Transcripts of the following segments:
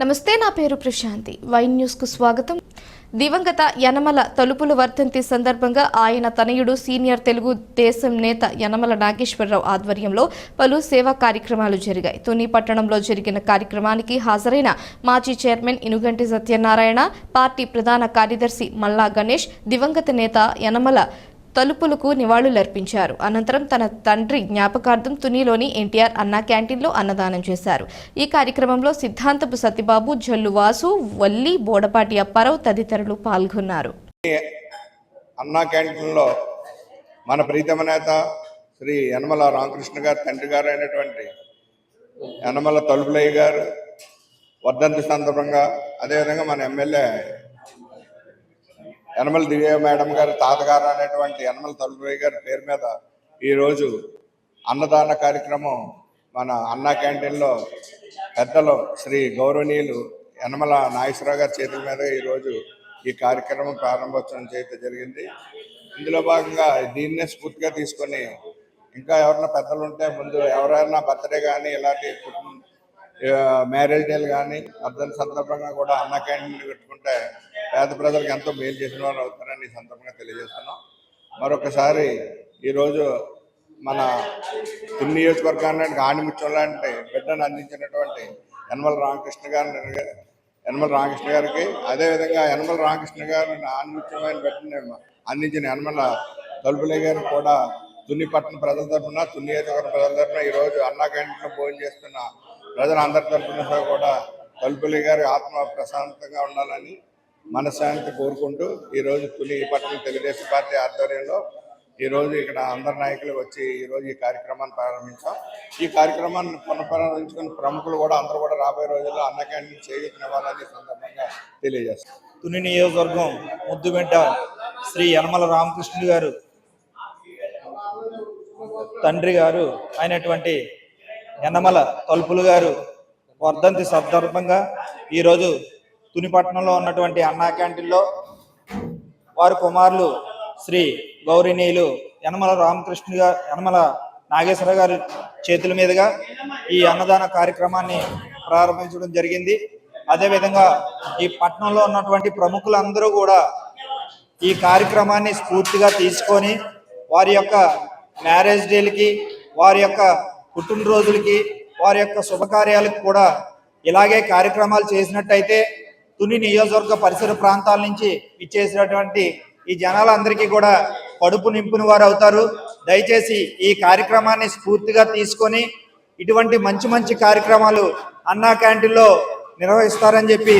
నమస్తే నా పేరు ప్రశాంతి. వైన్ న్యూస్కు స్వాగతం. దివంగత యనమల తలుపుల వర్ధంతి సందర్భంగా ఆయన తనయుడు సీనియర్ తెలుగు దేశం నేత యనమల నాగేశ్వరరావు ఆధ్వర్యంలో పలు సేవా కార్యక్రమాలు జరిగాయి. తుని పట్టణంలో జరిగిన కార్యక్రమానికి హాజరైన మాజీ చైర్మన్ ఇనుగంటి సత్యనారాయణ పార్టీ ప్రధాన కార్యదర్శి మల్లా గణేష్ దివంగత నేత యనమల తలుపులకు నివాళులర్పించారు. అనంతరం తన తండ్రి జ్ఞాపకార్థం తునిలోని ఎన్టీఆర్ అన్నా క్యాంటీన్లో అన్నదానం చేశారు. ఈ కార్యక్రమంలో సిద్ధాంతపు సత్యబాబు జల్లు వాసు వల్లి బోడపాటి అప్పారావు తదితరులు పాల్గొన్నారు. అన్నా క్యాంటీన్లో మన ప్రీతమ నేత శ్రీ యనమల రామకృష్ణ గారు తండ్రి గారు అయినటువంటి యనమల తలుపులయ్య గారు వర్ధంతి సందర్భంగా అదేవిధంగా మన ఎమ్మెల్యే యనమల దివ్య మేడం గారు తాతగారు అనేటువంటి యనమల తలుపులయ్య గారి పేరు మీద ఈరోజు అన్నదాన కార్యక్రమం మన అన్నా క్యాంటీన్లో పెద్దలు శ్రీ గౌరవనీయులు యనమల నాగేశ్వరరావు గారి చేతుల మీద ఈరోజు ఈ కార్యక్రమం ప్రారంభోత్సవం చేయడం జరిగింది. ఇందులో భాగంగా దీన్నే స్ఫూర్తిగా తీసుకొని ఇంకా ఎవరైనా పెద్దలు ఉంటే ముందు ఎవరైనా బర్త్డే కానీ ఇలాంటి మ్యారేజ్ డేలు కానీ అర్థం సందర్భంగా కూడా అన్న క్యాంటీన్లు పెట్టుకుంటే పేద ప్రజలకు ఎంతో మేలు చేసిన వారు అవుతారని సందర్భంగా తెలియజేస్తున్నాం. మరొకసారి ఈరోజు మన తుని నియోజకవర్గానికి ఆణిముత్యం లాంటి బిడ్డను అందించినటువంటి యనమల రామకృష్ణ గారిని యనమల రామకృష్ణ గారికి అదేవిధంగా యనమల రామకృష్ణ గారిని ఆణిముత్యమైన బిడ్డని అందించిన యనమల తలుపులే గారు కూడా తుని పట్టణ ప్రజల తరఫున తుని నియోజకవర్గ ప్రజల తరఫున ఈరోజు అన్నా క్యాంటీన్లో భోజనం చేస్తున్న ప్రజలందరి తరఫున కూడా తలుపులే గారి ఆత్మ ప్రశాంతంగా ఉండాలని మనశ్శాంతి కోరుకుంటూ ఈరోజు తొలి పట్టణ తెలుగుదేశం పార్టీ ఆధ్వర్యంలో ఈరోజు ఇక్కడ అందరి నాయకులు వచ్చి ఈరోజు ఈ కార్యక్రమాన్ని ప్రారంభించాం. ఈ కార్యక్రమాన్ని పునఃప్రారంభించుకున్న ప్రముఖులు కూడా అందరూ కూడా రాబోయే రోజుల్లో అన్నకాన్ని క్యాంటీన్ చేయూతనివ్వాలని సందర్భంగా తెలియజేస్తాం. తుని నియోజకవర్గం ముద్దుబిడ్డ శ్రీ యనమల రామకృష్ణుడు గారు తండ్రి గారు అయినటువంటి యనమల తలుపులు గారు వర్ధంతి సందర్భంగా ఈరోజు తునిపట్నంలో ఉన్నటువంటి అన్నా క్యాంటీన్లో వారి కుమారులు శ్రీ గౌరీనీయులు యనమల రామకృష్ణ గారు యనమల నాగేశ్వర గారి చేతుల మీదుగా ఈ అన్నదాన కార్యక్రమాన్ని ప్రారంభించడం జరిగింది. అదేవిధంగా ఈ పట్టణంలో ఉన్నటువంటి ప్రముఖులందరూ కూడా ఈ కార్యక్రమాన్ని స్ఫూర్తిగా తీసుకొని వారి యొక్క మ్యారేజ్ డేలకి వారి యొక్క పుట్టినరోజులకి వారి యొక్క శుభకార్యాలకు కూడా ఇలాగే కార్యక్రమాలు చేసినట్టయితే తుని నియోజకవర్గ పరిసర ప్రాంతాల నుంచి ఇచ్చేసినటువంటి ఈ జనాలందరికీ కూడా కడుపు నింపుని వారు అవుతారు. దయచేసి ఈ కార్యక్రమాన్ని స్ఫూర్తిగా తీసుకొని ఇటువంటి మంచి మంచి కార్యక్రమాలు అన్నా క్యాంటీన్లో నిర్వహిస్తారని చెప్పి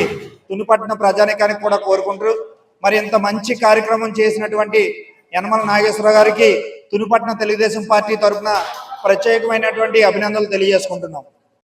తునిపట్టిన ప్రజానికానికి కూడా కోరుకుంటారు మరి ఇంత మంచి కార్యక్రమం చేసినటువంటి యనమల నాగేశ్వర గారికి తునిపట్న తెలుగుదేశం పార్టీ తరఫున ప్రత్యేకమైనటువంటి అభినందనలు తెలియజేసుకుంటున్నాం.